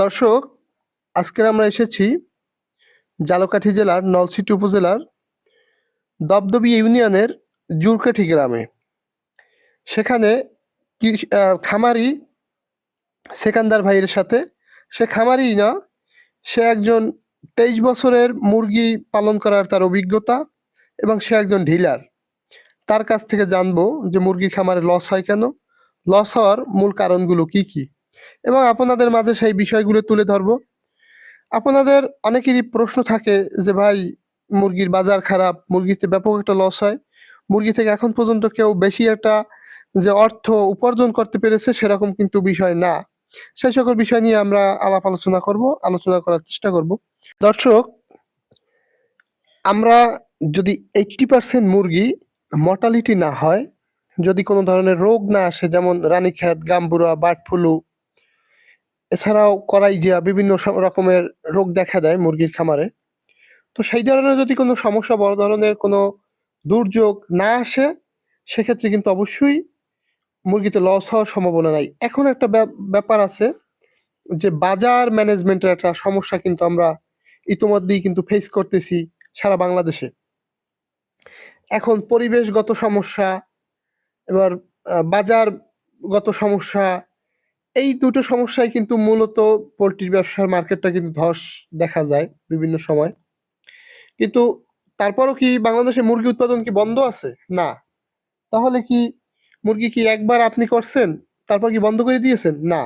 দর্শক, আজকের আমরা এসেছি জালকাঠি জেলার নলসিটি উপজেলার দবদবি ইউনিয়নের জুরকাঠি গ্রামে। সেখানে খামারি সেকান্দার ভাইয়ের সাথে। সে খামারি না, সে একজন তেইশ বছরের মুরগি পালন করার তার অভিজ্ঞতা এবং সে একজন ডিলার। তার কাছ থেকে জানব যে মুরগি খামারে লস হয় কেন, লস হওয়ার মূল কারণগুলো কি কি। এবং আপনাদের মাঝে সেই বিষয়গুলো তুলে ধরবো। আপনাদের অনেকেরই প্রশ্ন থাকে যে, ভাই, মুরগির বাজার খারাপ, মুরগিতে ব্যাপক একটা লস হয়। মুরগি থেকে এখন পর্যন্ত কেউ বেশি একটা যে অর্থ উপার্জন করতে পেরেছে সেরকম কিন্তু বিষয় না। সেই সকল বিষয় নিয়ে আমরা আলাপ আলোচনা করব, আলোচনা করার চেষ্টা করব। দর্শক, আমরা যদি এইটটি পার্সেন্ট মুরগি মর্টালিটি না হয়, যদি কোনো ধরনের রোগ না আসে, যেমন রানীক্ষেত, গাম্বুরা বার্ড ফ্লু এছাড়াও করাই করাইজিয়া বিভিন্ন রকমের রোগ দেখা দেয় মুরগির খামারে। তো সেই ধরনের যদি কোনো সমস্যা, বড় ধরনের কোনো দুর্যোগ না আসে, সেক্ষেত্রে কিন্তু অবশ্যই মুরগিতে লস হওয়ার সম্ভাবনা নাই। এখন একটা ব্যাপ- ব্যাপার আছে যে বাজার ম্যানেজমেন্টের একটা সমস্যা কিন্তু আমরা ইতিমধ্যেই কিন্তু ফেস করতেছি সারা বাংলাদেশে। এখন পরিবেশগত সমস্যা, এবার বাজারগত সমস্যা এই দুটো সমস্যায় কিন্তু মূলত পোলট্রির ব্যবসার মার্কেটটা কিন্তু ধস দেখা যায় বিভিন্ন সময়। কিন্তু তারপরও কি বাংলাদেশে মুরগি উৎপাদন কি বন্ধ আছে? না। তাহলে কি মুরগি কি একবার আপনি করছেন, তারপর কি বন্ধ করে দিয়েছেন? না।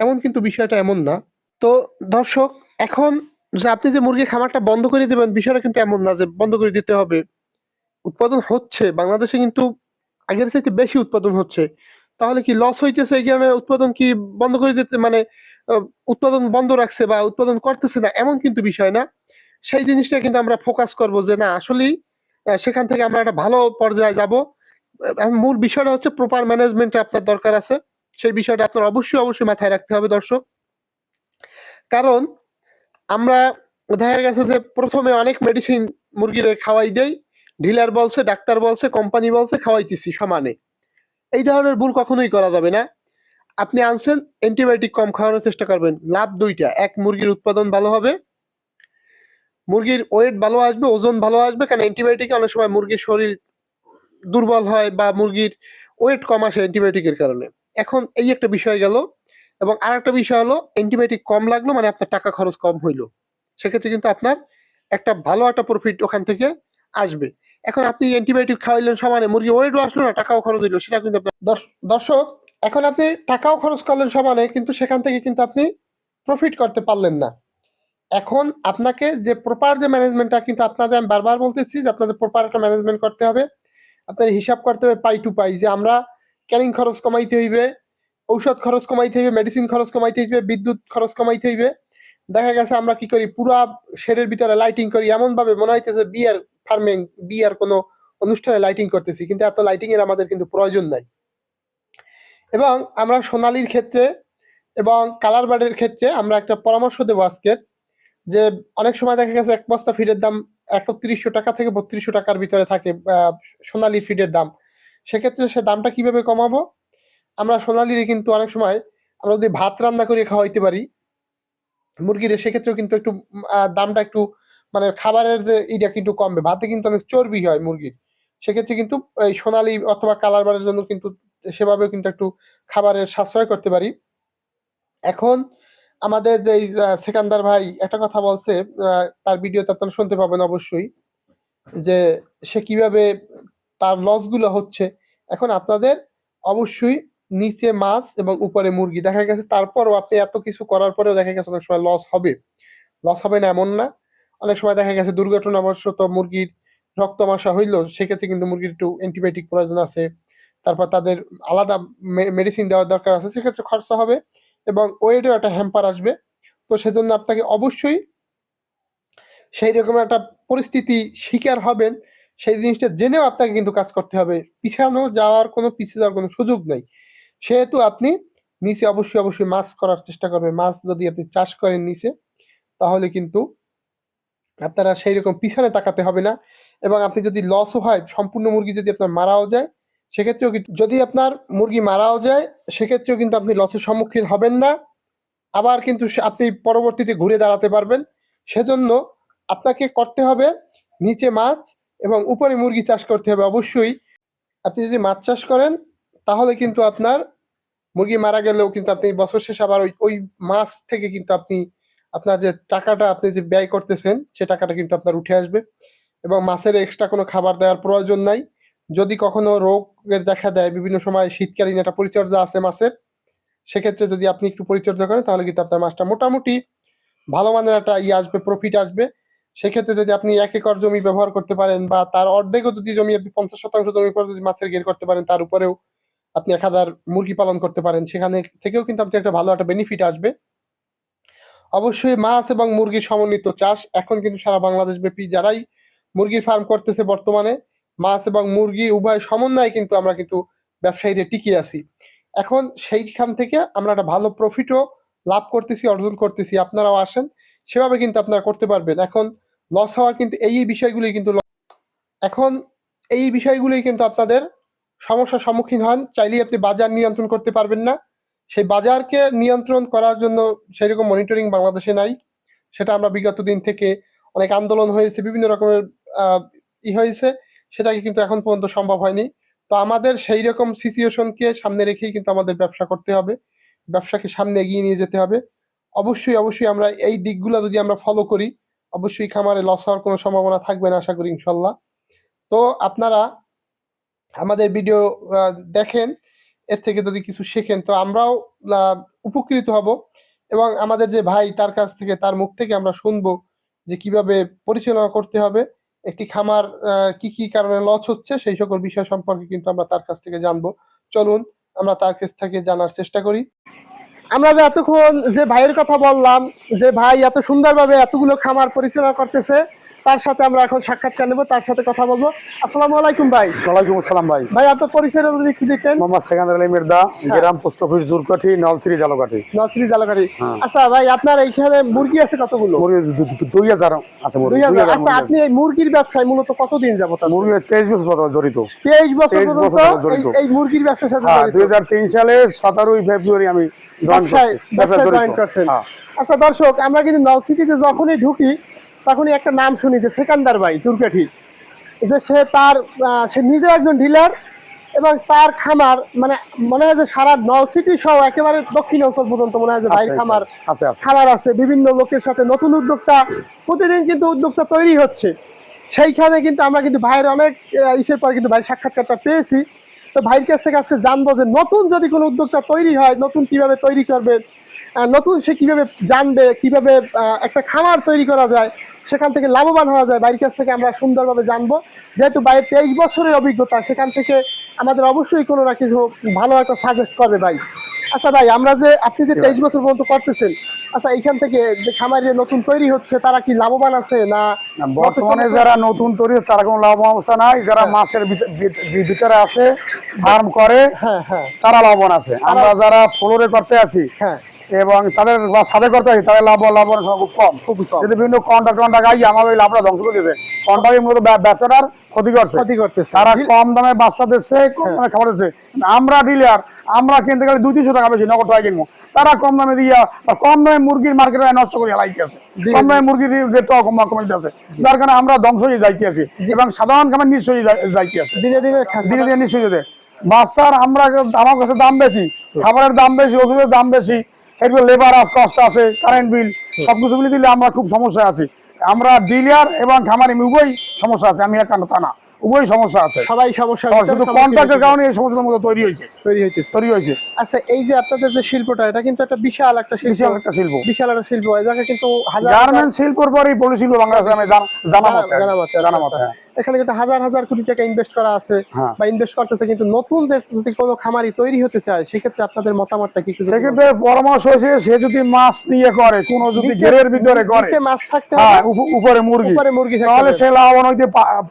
এমন কিন্তু বিষয়টা এমন না। তো দর্শক, এখন যে আপনি যে মুরগি খামারটা বন্ধ করে দেবেন, বিষয়টা কিন্তু এমন না যে বন্ধ করে দিতে হবে। উৎপাদন হচ্ছে। বাংলাদেশে কিন্তু আগের চাইতে বেশি উৎপাদন হচ্ছে। তাহলে কি লস হইতেছে এই কারণে উৎপাদন কি বন্ধ করে দিতে মানে উৎপাদন বন্ধ রাখছে বা উৎপাদন করতেছে না, এমন কিন্তু বিষয় না। সেই জিনিসটা কিন্তু আমরা ফোকাস করব যে না, আসলেই সেখান থেকে আমরা একটা ভালো পর্যায়ে যাব। মূল বিষয়টা হচ্ছে প্রপার ম্যানেজমেন্ট আপনার দরকার আছে। সেই বিষয়টা আপনার অবশ্যই অবশ্যই মাথায় রাখতে হবে দর্শক। কারণ আমরা, দেখা গেছে যে প্রথমে অনেক মেডিসিন মুরগিরে খাওয়াই দেই। ডিলার বলছে, ডাক্তার বলছে কোম্পানি বলছে, খাওয়াইতেছি সমানে। এই ধরনের ভুল কখনোই করা যাবে না। আপনি আনছেন অ্যান্টিবায়োটিক কম খাওয়ানোর চেষ্টা করবেন। লাভ দুইটা। এক, মুরগির উৎপাদন ভালো হবে। মুরগির ওয়েট ভালো আসবে, ওজন ভালো আসবে, কারণ অ্যান্টিবায়োটিকে অনেক সময় মুরগির শরীর দুর্বল হয় বা মুরগির ওয়েট কম আসে অ্যান্টিবায়োটিকের কারণে। এখন এই একটা বিষয় গেল এবং আর একটা বিষয় হলো, অ্যান্টিবায়োটিক কম লাগল মানে আপনার টাকা খরচ কম হইল। সেক্ষেত্রে কিন্তু আপনার একটা ভালো একটা প্রফিট ওখান থেকে আসবে। এখন আপনি অ্যান্টিবায়োটিক খাওয়াইলেন সমানে, মুরগি ওয়েটও আসলো না, টাকাও খরচ হইল, সেটা কিন্তু দর্শক, এখন আপনি টাকাও খরচ করলেন সমানে, কিন্তু সেখান থেকে কিন্তু আপনি প্রফিট করতে পারলেন না। এখন আপনাকে যে প্রপার যে ম্যানেজমেন্টটা কিন্তু আপনাদের আমি বারবার বলতেছি যে আপনাদের প্রপার একটা ম্যানেজমেন্ট করতে হবে। আপনাদের হিসাব করতে হবে পাই টু পাই, যে আমরা ক্যারিং খরচ কমাইতে হইবে, ঔষধ খরচ কমাইতে হইবে মেডিসিন খরচ কমাইতে হইবে, বিদ্যুৎ খরচ কমাইতে হইবে। দেখা গেছে আমরা কি করি, পুরা শেডের ভিতরে লাইটিং করি এমন ভাবে মনে হইতেছে বিয়ার ফার্মিং বিয়ার কোনো অনুষ্ঠানে লাইটিং করতেছি, কিন্তু এত লাইটিং এর আমাদের কিন্তু প্রয়োজন নাই। এবং আমরা সোনালির ক্ষেত্রে এবং কালার বার্ডের ক্ষেত্রে আমরা একটা পরামর্শ দেবো আজকের, যে অনেক সময় দেখা গেছে এক বস্তা ফিডের দাম একত্রিশশো টাকা থেকে বত্রিশশো টাকার ভিতরে থাকে সোনালী ফিডের দাম। সেক্ষেত্রে সে দামটা কীভাবে কমাবো? আমরা সোনালির কিন্তু অনেক সময় আমরা যদি ভাত রান্না করে খাওয়াইতে পারি, মুরগির, সেক্ষেত্রেও কিন্তু একটু দামটা একটু মানে খাবারের যে কিন্তু কমবে। ভাতে কিন্তু অনেক চর্বি হয় মুরগির সেক্ষেত্রে কিন্তু এই সোনালি অথবা কালার বারের জন্য কিন্তু সেভাবেও কিন্তু একটু খাবারের সাশ্রয় করতে পারি। এখন আমাদের যে সেকান্দার ভাই একটা কথা বলছে তার ভিডিওতে আপনারা শুনতে পাবেন অবশ্যই, যে সে কীভাবে তার লসগুলো হচ্ছে। এখন আপনাদের অবশ্যই নিচে মাছ এবং উপরে মুরগি। দেখা গেছে তারপরও আপনি এত কিছু করার পরেও দেখা গেছে অনেক সময় লস হবে। লস হবে না এমন না। অনেক সময় দেখা গেছে দুর্ঘটনাবশত মুরগির রক্ত রক্তমাশা হইল, সেক্ষেত্রে কিন্তু মুরগির একটু অ্যান্টিবায়োটিক প্রয়োজন আছে। তারপর তাদের আলাদা মেডিসিন দেওয়ার দরকার আছে, সেক্ষেত্রে খরচা হবে এবং ওয়েটেও একটা হ্যাম্পার আসবে। তো সেজন্য আপনাকে অবশ্যই সেই রকম একটা পরিস্থিতি শিকার হবেন, সেই জিনিসটা জেনেও আপনাকে কিন্তু কাজ করতে হবে। পিছানো যাওয়ার কোনো, পিছিয়ে যাওয়ার কোনো সুযোগ নেই। সেহেতু আপনি নিচে অবশ্যই অবশ্যই মাছ করার চেষ্টা করবেন। মাছ যদি আপনি চাষ করেন নিচে, তাহলে কিন্তু আপনারা সেই রকম পিছনে তাকাতে হবে না। এবং আপনি যদি লসও হয়, সম্পূর্ণ মুরগি যদি আপনার মারাও যায়, সেক্ষেত্রেও কিন্তু যদি আপনার মুরগি মারাও যায়, সেক্ষেত্রেও কিন্তু আপনি লসের সম্মুখীন হবেন না। আবার কিন্তু আপনি পরবর্তীতে ঘুরে দাঁড়াতে পারবেন। সেজন্য আপনাকে করতে হবে নিচে মাছ এবং উপরে মুরগি চাষ করতে হবে অবশ্যই। আপনি যদি মাছ চাষ করেন, তাহলে কিন্তু আপনার মুরগি মারা গেলেও কিন্তু আপনি বছর শেষে আবার ওই ওই মাছ থেকে কিন্তু আপনি আপনার যে টাকাটা আপনি যে ব্যয় করতেছেন, সে টাকাটা কিন্তু আপনার উঠে আসবে। এবং মাছের এক্সট্রা কোনো খাবার দেওয়ার প্রয়োজন নাই। যদি কখনো রোগের দেখা দেয়, বিভিন্ন সময় শীতকালীন একটা পরিচর্যা আছে মাছের সেক্ষেত্রে যদি আপনি একটু পরিচর্যা করেন, তাহলে কিন্তু আপনার মাছটা মোটামুটি ভালো মানের একটা ইয়ে আসবে প্রফিট আসবে। সেক্ষেত্রে যদি আপনি এক একর জমি ব্যবহার করতে পারেন বা তার অর্ধেকও যদি জমি আপনি পঞ্চাশ শতাংশ জমির পর যদি মাছের গের করতে পারেন, তার উপরেও আপনি এক হাজার মুরগি পালন করতে পারেন। সেখানে থেকেও কিন্তু আপনি একটা ভালো একটা বেনিফিট আসবে। অবশ্যই মাছ এবং মুরগির সমন্বিত চাষ। এখন কিন্তু সারা বাংলাদেশ ব্যাপী যারাই মুরগির ফার্ম করতেছে বর্তমানে, মাছ এবং মুরগি উভয় সমন্বয়ে কিন্তু আমরা কিন্তু ব্যবসায়ীরা টিকিয়ে আছি। এখন সেইখান থেকে আমরা একটা ভালো প্রফিটও লাভ করতেছি, অর্জন করতেছি। আপনারাও আসেন, সেভাবে কিন্তু আপনারা করতে পারবেন। এখন লস হওয়ার কিন্তু এই বিষয়গুলি কিন্তু এখন এই বিষয়গুলোই কিন্তু আপনাদের সমস্যার সম্মুখীন হন। চাইলেই আপনি বাজার নিয়ন্ত্রণ করতে পারবেন না। সেই বাজারকে নিয়ন্ত্রণ করার জন্য সেরকম মনিটরিং বাংলাদেশে নাই। সেটা আমরা বিগত দিন থেকে অনেক আন্দোলন হয়েছে, বিভিন্ন রকমের ই হয়েছে। সেটাকে কিন্তু এখন পর্যন্ত সম্ভব হয়নি। তো আমাদের সেই রকম সিচুয়েশনকে সামনে রেখেই কিন্তু আমাদের ব্যবসা করতে হবে। ব্যবসাকে সামনে এগিয়ে নিয়ে যেতে হবে। অবশ্যই অবশ্যই আমরা এই দিকগুলো যদি আমরা ফলো করি, অবশ্যই খামারে লস হওয়ার কোনো সম্ভাবনা থাকবে না, আশা করি, ইনশাল্লাহ। তো আপনারা আমাদের ভিডিও দেখেন এর থেকে যদি কিছু শেখেন, তো আমরাও উপকৃত হব। এবং আমাদের যে ভাই, তার কাছ থেকে, তার মুখ থেকে আমরা শুনব যে কীভাবে পরিচালনা করতে হবে, একটি খামার কি কি কারণে লস হচ্ছে, সেই সকল বিষয় সম্পর্কে কিন্তু আমরা তার কাছ থেকে জানব। চলুন, আমরা তার কাছ থেকে জানার চেষ্টা করি। আমরা যে এতক্ষণ যে ভাইয়ের কথা বললাম, যে ভাই এত সুন্দরভাবে এতগুলো খামার পরিচালনা করতেছে তার সাথে আমরা এখন সাক্ষাৎকার নেব তার সাথে কথা বলব। আসসালামু আলাইকুম ভাই। ওয়ালাইকুম আসসালাম ভাই। ভাই এত পরিচয় যদি কি দিতেন। মোহাম্মদ সেকান্দার আলী মির্দা গ্রাম পোস্ট অফিস জুরকাঠি নলসিরি জালকাঠি। নলছিরি জালাকারি হ্যাঁ। আচ্ছা ভাই আপনার এইখানে মুরগি আছে কতগুলো? দুই হাজার আছে দুই হাজার। আচ্ছা আপনি এই মুরগির ব্যবসায় মূলত কতদিন আছে। মুরগি তেইশ বছর জড়িত। তেইশ বছর 23 পর্যন্ত বছর এই- জড়িত। এই মুরগির ব্যবসার সাথে হ্যাঁ দুই হাজার তিন সালে সতেরোই ফেব্রুয়ারি আমি হ্যাঁ। আচ্ছা দর্শক আমরা কিন্তু নলসিটিতে যখনই ঢুকি তখনই একটা নাম শুনি যে সেকান্দার ভাই চুরকাঠি। যে সে তার সে নিজে একজন ডিলার এবং তার খামার মানে মনে হয় যে সারা নলসিটি সহ একেবারে দক্ষিণ অঞ্চল পর্যন্ত মনে হয় যে ভাইয়ের আছে, খামার আছে বিভিন্ন লোকের সাথে নতুন উদ্যোক্তা প্রতিদিন কিন্তু উদ্যোক্তা তৈরি হচ্ছে। সেইখানে কিন্তু আমরা কিন্তু ভাইয়ের অনেক ইসের পর কিন্তু ভাই সাক্ষাৎকারটা পেয়েছি। তো ভাইয়ের কাছ থেকে আজকে জানব যে নতুন যদি কোনো উদ্যোক্তা তৈরি হয় নতুন কীভাবে তৈরি করবে নতুন সে কীভাবে জানবে কীভাবে একটা খামার তৈরি করা যায় সেখান থেকে লাভবান হওয়া যায়। বাইরের কাছ থেকে আমরা সুন্দরভাবে জানব। যেহেতু বাইরে তেইশ বছরের অভিজ্ঞতা সেখান থেকে আমাদের অবশ্যই কোনো না কিছু ভালো একটা সাজেস্ট করবে ভাই। আচ্ছা ভাই আমরা যে আপনি যে তেইশ বছর পর্যন্ত করতেছেন আচ্ছা এইখান থেকে যে খামার যে নতুন তৈরি হচ্ছে তারা কি লাভবান আছে না বর্তমানে যারা নতুন তৈরি হচ্ছে, তারা কোনো লাভবান অবস্থা নাই। যারা মাছের ভিত- ভিত- ভিতরে আছে ফার্ম করে হ্যাঁ হ্যাঁ। তারা লাভবান আছে। আমরা যারা ফ্লোরে করতে আছি হ্যাঁ। এবং তাদের বা সাথে করতে আছি তাদের লাভ সংখ্যা খুব কম। কম। যদি বিভিন্ন কন্ট্রাক্ট কন্ট্রাক্ট আই আমাদের লাভটা ধ্বংস করে দিয়েছে। কন্ট্রাক্টের মূলত ব্যব- ব্যবসাটার ক্ষতি করছে। ক্ষতি করতেছে। তারা কম দামে বাচ্চা দিচ্ছে কম হ্যাঁ। দামে খাবার দিচ্ছে। আমরা ডিলার আমরা কিনতে গেলে দুই তিনশো টাকা বেশি নগদ টাকা কিনবো। তারা কম দামে দিয়া বা কম দামে মুরগির মার্কেটে নষ্ট করে হেলাইতে আছে। কম দামে মুরগির রেটটা কম কমাইতে আছে। যার কারণে আমরা ধ্বংস হয়ে যাইতে আছি এবং সাধারণ খাবার নিশ্চয়ই যাই- যাইতে আছে। দিনে খা- ধীরে ধীরে নিশ্চয়ই যেতে। বাচ্চার আমরা আমার কাছে দাম বেশি খাবারের দাম বেশি ওষুধের দাম বেশি এরপর লেবার আস কষ্ট আছে কারেন্ট বিল সবকিছু মিলে দিলে আমরা খুব সমস্যা আছি। আমরা ডিলার এবং খামারি উভয় সমস্যা আছে, আমি একান্ত তা না। উভয় সমস্যা আছে। সবাই সমস্যা শুধু কন্ট্রাক্টের কারণে এই সমস্যার মধ্যে তৈরি হয়েছে। তৈরি হইতেছে। তৈরি হয়েছে। আচ্ছা এই যে আপনাদের যে শিল্পটা এটা কিন্তু একটা বিশাল একটা শিল্প। বিশাল একটা শিল্প। বিশাল একটা শিল্প। এই কিন্তু হাজার গার্মেন্টস শিল্পর পরই পলি শিল্প বাংলাদেশে আমি জানা মতে। জানা মতে, জানা আচ্ছা, মতে হ্যাঁ। এখানে কিন্তু হাজার হাজার কোটি টাকা ইনভেস্ট করা আছে হ্যাঁ। বা ইনভেস্ট করতেছে কিন্তু নতুন যে যদি কোনো খামারি তৈরি হতে চায় সেক্ষেত্রে আপনাদের মতামতটা কি সেক্ষেত্রে পরামর্শ হয়েছে সে যদি মাছ নিয়ে করে কোন যদি ঘেরের ভিতরে করে মাছ থাকতে হ্যাঁ উপরে মুরগি। উপরে মুরগি তাহলে সে লাভবান হইতে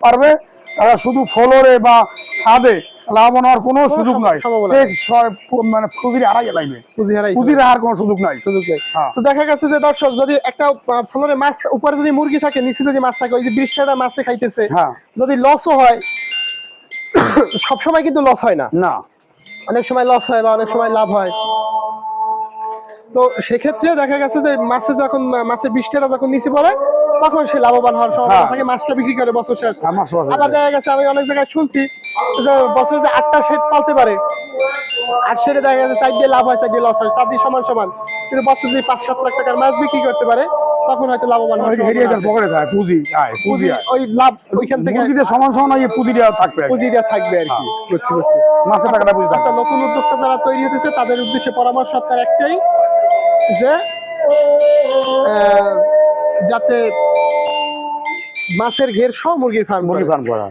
পারবে। তারা শুধু ফলরে বা ছাদে লাভবান হওয়ার কোনো সুযোগ নাই। মানে পুঁজির আড়াই লাগবে হারাই পুঁজির কোনো সুযোগ নাই। সুযোগ নেই। হ্যাঁ। তো দেখা গেছে যে দর্শক যদি একটা ফ্লোরে মাছ উপরে যদি মুরগি থাকে নিচে যদি মাছ থাকে ওই যে বৃষ্টিটা মাছে খাইতেছে হ্যাঁ। যদি লসও হয় সবসময় কিন্তু লস হয় না। না। অনেক সময় লস হয় বা অনেক সময় লাভ হয়। তো সেক্ষেত্রে দেখা গেছে যে মাছে যখন মাছের বৃষ্টিটা যখন নিচে পড়ে তখন সে লাভবান হওয়ার সম্ভাবনা হ্যাঁ। থাকে। মাছটা বিক্রি করে বছর শেষ। হ্যাঁ, আবার দেখা গেছে আমি অনেক জায়গায় শুনছি যে বছরে যে আটটা শেড পালতে পারে আর সেটা দেখা গেছে সাইড দিয়ে লাভ হয় সাইড দিয়ে লস হয় তাদের সমান সমান। কিন্তু বছর যদি পাঁচ সাত লাখ টাকার মাছ বিক্রি করতে পারে তখন হয়তো লাভবান হওয়ার হেরিয়ে আছে। পকেটে যায় পুঁজি আয় পুঁজি পুঁজি আয়। ওই লাভ ওইখান থেকে মুরগিতে সমান সমান এই পুঁজিটা থাকবে আর পুঁজিটা থাকবে আর কি। বুঝছি বুঝছি। মাছের টাকাটা পুঁজি আচ্ছা নতুন উদ্যোক্তা যারা তৈরি হতেছে তাদের উদ্দেশ্যে পরামর্শ আপনার একটাই যে যাতে মাছের ঘের সহ মুরগির ফার্ম মুরগি ফার্ম করা।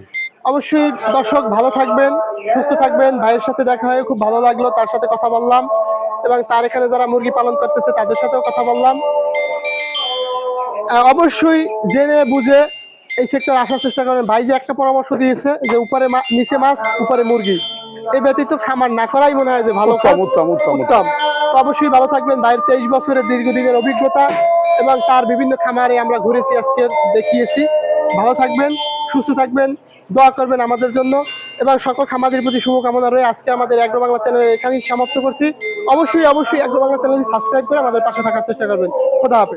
অবশ্যই দর্শক ভালো থাকবেন সুস্থ থাকবেন। ভাইয়ের সাথে দেখা হয়ে খুব ভালো লাগল তার সাথে কথা বললাম। এবং তার এখানে যারা মুরগি পালন করতেছে তাদের সাথেও কথা বললাম। অবশ্যই জেনে বুঝে এই সেক্টর আসার চেষ্টা করেন। ভাই যে একটা পরামর্শ দিয়েছে যে উপরে নিচে মাছ উপরে মুরগি। এই ব্যতীত খামার না করাই মনে হয় যে ভালো উত্তম উত্তম উত্তম উত্তম। উত্তম। অবশ্যই ভালো থাকবেন। ভাইয়ের তেইশ বছরের দীর্ঘদিনের অভিজ্ঞতা এবং তার বিভিন্ন খামারে আমরা ঘুরেছি আজকে দেখিয়েছি। ভালো থাকবেন সুস্থ থাকবেন দোয়া করবেন আমাদের জন্য এবং সকল খামাদের প্রতি শুভকামনা রয়ে আজকে আমাদের অ্যাগ্রো বাংলা চ্যানেল এখানেই সমাপ্ত করছি। অবশ্যই অবশ্যই অ্যাগ্রো বাংলা চ্যানেলটি সাবস্ক্রাইব করে আমাদের পাশে থাকার চেষ্টা করবেন। খোদা হাফেজ।